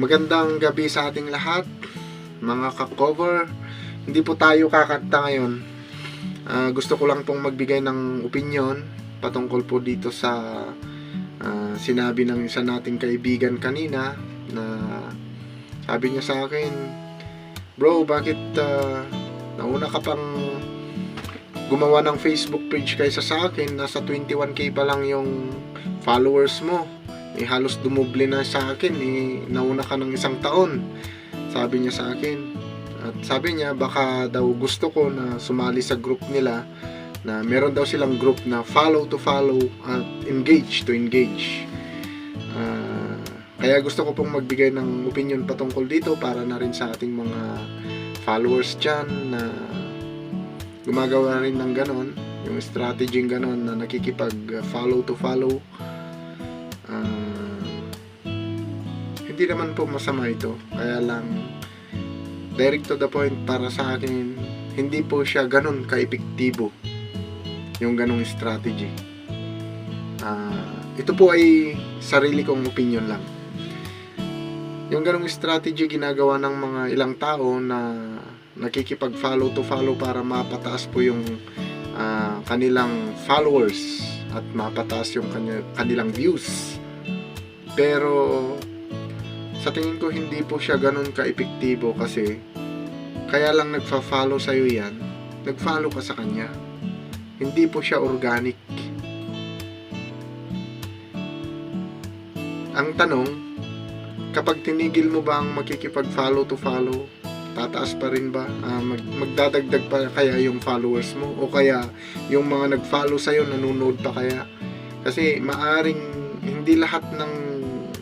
Magandang gabi sa ating lahat, mga ka-cover. Hindi po tayo kakanta ngayon. Ah, gusto ko lang pong magbigay ng opinion patungkol po dito sa ah, sinabi ng isa nating kaibigan kanina na sabi niya sa akin, Bro, bakit ah, nauna ka pang gumawa ng Facebook page kaysa sa akin? Nasa 21k pa lang yung followers mo eh halos dumuble na sa akin. Eh nauna ka ng isang taon sabi niya sa akin. At sabi niya baka daw gusto ko na sumali sa group nila na meron daw silang group na follow to follow at engage to engage. Ah, kaya gusto ko pong magbigay ng opinion patungkol dito para na rin sa ating mga followers dyan na gumagawa rin ng ganon yung strategy ganon na nakikipag uh, follow to follow Ah, hindi naman po masama ito. Kaya lang, direct to the point para sa akin, hindi po siya ganun ka-epektibo yung ganung strategy. Ah, ito po ay sarili kong opinion lang. Yung ganung strategy ginagawa ng mga ilang tao na nakikipag follow to follow para mapataas po yung ah, kanilang followers at mapataas yung kanilang views. Pero sa tingin ko hindi po siya ganun ka-epektibo kasi kaya lang nagfa-follow sa iyo yan, nag-follow ka sa kanya. Hindi po siya organic. Ang tanong, kapag tinigil mo ba ang makikipag-follow to follow, tataas pa rin ba? Ah, mag- magdadagdag pa kaya yung followers mo? O kaya yung mga nag-follow sa'yo, nanonood pa kaya? Kasi maaring hindi lahat ng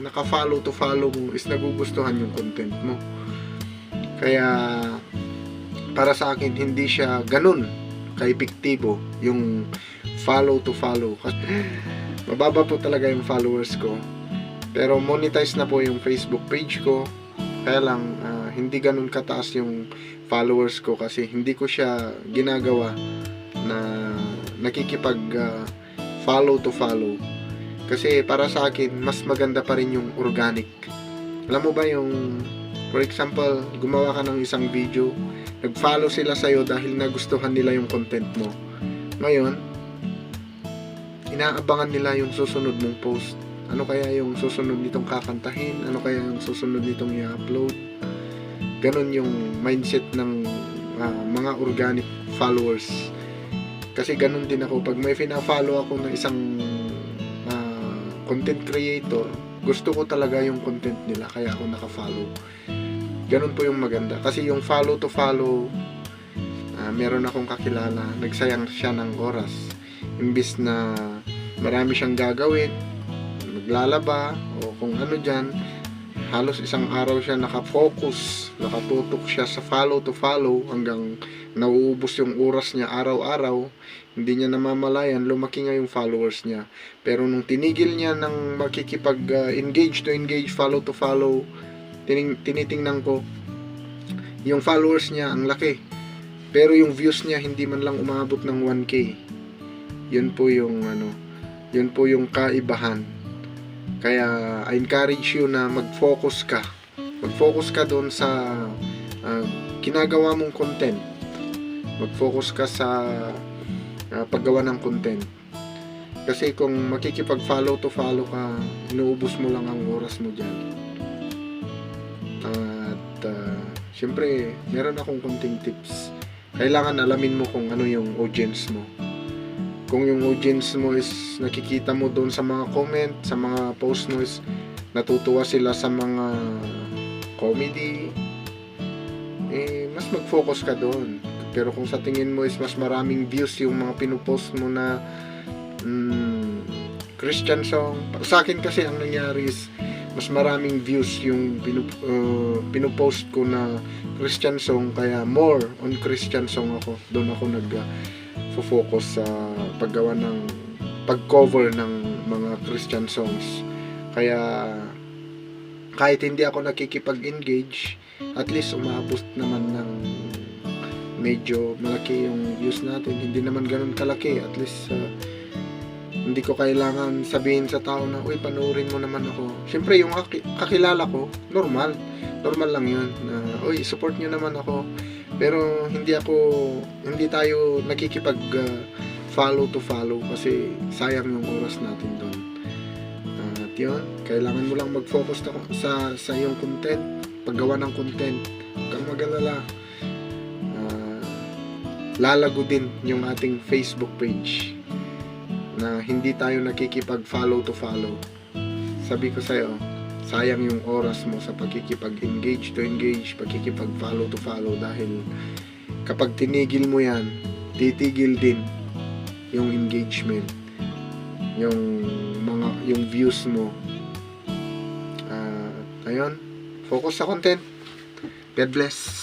naka-follow to follow mo is nagugustuhan yung content mo. Kaya para sa akin hindi siya ganun ka-epektibo yung follow to follow. Kasi mababa po talaga yung followers ko. Pero monetize na po yung Facebook page ko. Kaya lang ah, hindi ganun kataas yung followers ko kasi hindi ko siya ginagawa na nakikipag ah, follow to follow. Kasi para sa akin, mas maganda pa rin yung organic. Alam mo ba yung, for example, gumawa ka ng isang video, nag-follow sila sa'yo dahil nagustuhan nila yung content mo. Ngayon, inaabangan nila yung susunod mong post. Ano kaya yung susunod nitong kakantahin? Ano kaya yung susunod nitong i-upload? Ganon yung mindset ng ah, mga organic followers. Kasi ganun din ako. Pag may fina-follow ako ng isang content creator, gusto ko talaga yung content nila. Kaya ako naka-follow. Ganun po yung maganda. Kasi yung follow to follow, ah, meron akong kakilala, nagsayang siya ng oras. Imbis na marami siyang gagawin, maglalaba, o kung ano dyan, halos isang araw siya nakafocus, nakatutok siya sa follow to follow hanggang nauubos yung oras niya araw-araw, hindi niya namamalayan, lumaki nga yung followers niya. Pero nung tinigil niya ng makikipag-engage to engage, follow to follow, tining, tinitingnan ko, yung followers niya ang laki. Pero yung views niya hindi man lang umabot ng 1k. Yun po yung ano, yun po yung kaibahan. Kaya I encourage you na mag-focus ka. Mag-focus ka doon sa ah, ginagawa mong content. Mag-focus ka sa ah, paggawa ng content. Kasi kung makikipag-follow to follow ka, inuubos mo lang ang oras mo dyan. At ah, syempre, meron akong konting tips. Kailangan alamin mo kung ano yung audience mo kung yung audience mo is nakikita mo doon sa mga comment, sa mga post mo is natutuwa sila sa mga comedy, eh, mas mag-focus ka doon. Pero kung sa tingin mo is mas maraming views yung mga pinupost mo na mm, Christian song, sa akin kasi ang nangyari is mas maraming views yung pinu, uh, pinupost ko na Christian song kaya more on Christian song ako doon ako nag uh, focus sa paggawa ng pag-cover ng mga Christian songs. Kaya kahit hindi ako nakikipag-engage, at least umabot naman ng medyo malaki yung views natin. Hindi naman ganun kalaki, at least uh, Hindi ko kailangan sabihin sa tao na, uy, panoorin mo naman ako. Siyempre, yung kaki- kakilala ko, normal. Normal lang yun. Na, uy, support nyo naman ako. Pero hindi ako, hindi tayo nakikipag uh, follow to follow kasi sayang yung oras natin doon. At yun, kailangan mo lang mag-focus na, sa, sa iyong content, paggawa ng content. Huwag kang mag-alala. Ah, lalago din yung ating Facebook page na hindi tayo nakikipag-follow to follow. Sabi ko sa'yo, sayang yung oras mo sa pagkikipag-engage to engage, pagkikipag-follow to follow dahil kapag tinigil mo yan, titigil din yung engagement, yung mga yung views mo. Ah, ayun, focus sa content. God bless.